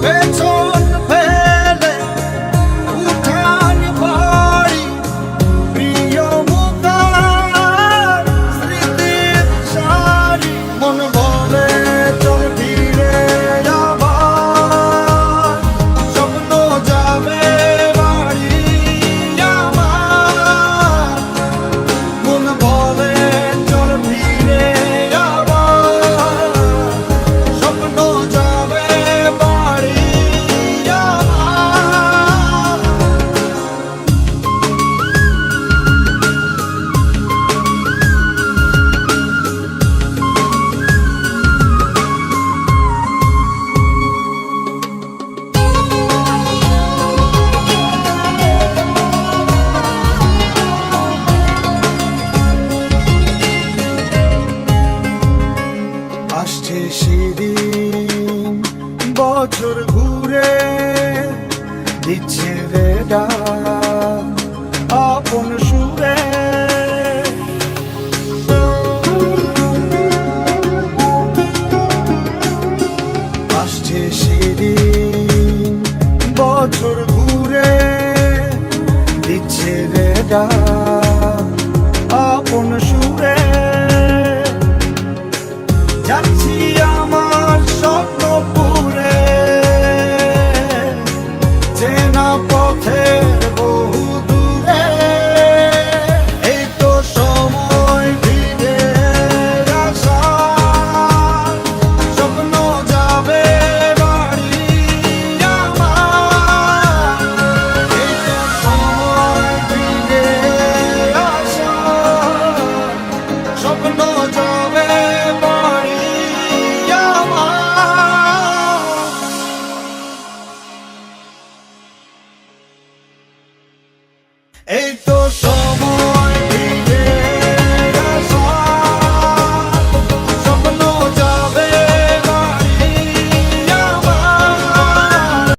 Beethoven. আসছে সেদিন। বছর ঘুরে দিচ্ছে বেদা। আপন সুরে। আসছে সেদিন। বছর ঘুরে দিচ্ছে Ey